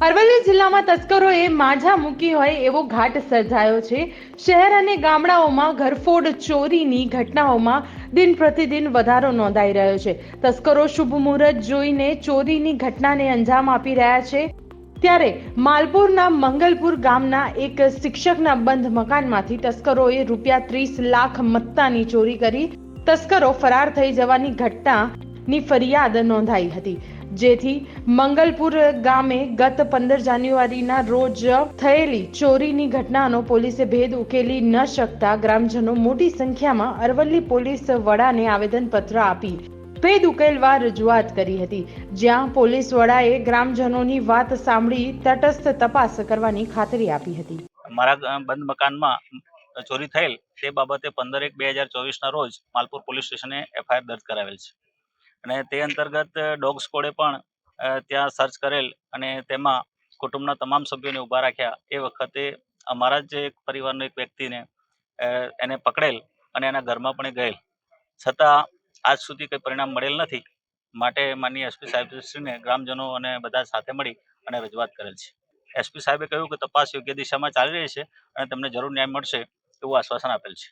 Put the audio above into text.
અરવલ્લી જિલ્લામાં તસ્કરોએ માઝા મૂકી હોય એવો ઘાટ સર્જાયો છે. શહેર અને ગામડાઓમાં ઘરફોડ ચોરીની ઘટનાઓમાં દિન પ્રતિદિન વધારો નોંધાઈ રહ્યો છે. તસ્કરો શુભ મુહૂર્ત જોઈને ચોરીની ઘટનાને અંજામ આપી રહ્યા છે. ત્યારે માલપુરના મંગલપુર ગામના એક શિક્ષકના બંધ મકાનમાંથી તસ્કરોએ રૂપિયા ત્રીસ લાખ મત્તાની ચોરી કરી. તસ્કરો ફરાર થઈ જવાની ઘટનાની ફરિયાદ નોંધાઈ હતી. જેથી મંગલપુર ગામે ગત પંદર જાન્યુઆરીના રોજ થયેલી ચોરીની ઘટનાનો પોલીસે ભેદ ઉકેલી ન શકતા ગ્રામજનો મોટી સંખ્યામાં અરવલ્લી પોલીસ વડાને આવેદનપત્ર આપી ભેદ ઉકેલવા રજૂઆત કરી હતી. જ્યાં પોલીસ વડાએ ગ્રામજનોની વાત સાંભળી તટસ્થ તપાસ કરવાની ખાતરી આપી હતી. મારા બંધ મકાનમાં ચોરી થયેલ તે બાબતે પંદર એક બે હજાર ચોવીસના રોજ માલપુર પોલીસ સ્ટેશને એફઆઈઆર દર્જ કરાવેલ છે. અને તે અંતર્ગત ડોગ સ્કોડે પણ ત્યાં સર્ચ કરેલ અને તેમાં કુટુંબના તમામ સભ્યોને ઊભા રાખ્યા. એ વખતે અમારા જ એક પરિવારનો એક વ્યક્તિને એને પકડેલ અને એના ઘરમાં પણ ગયેલ. છતાં આજ સુધી કંઈ પરિણામ મળેલ નથી. માટે માનનીય એસપી સાહેબશ્રીને ગ્રામજનો અને બધા સાથે મળી અને રજૂઆત કરેલ છે. એસપી સાહેબે કહ્યું કે તપાસ યોગ્ય દિશામાં ચાલી રહી છે અને તમને જરૂર ન્યાય મળશે એવું આશ્વાસન આપેલ છે.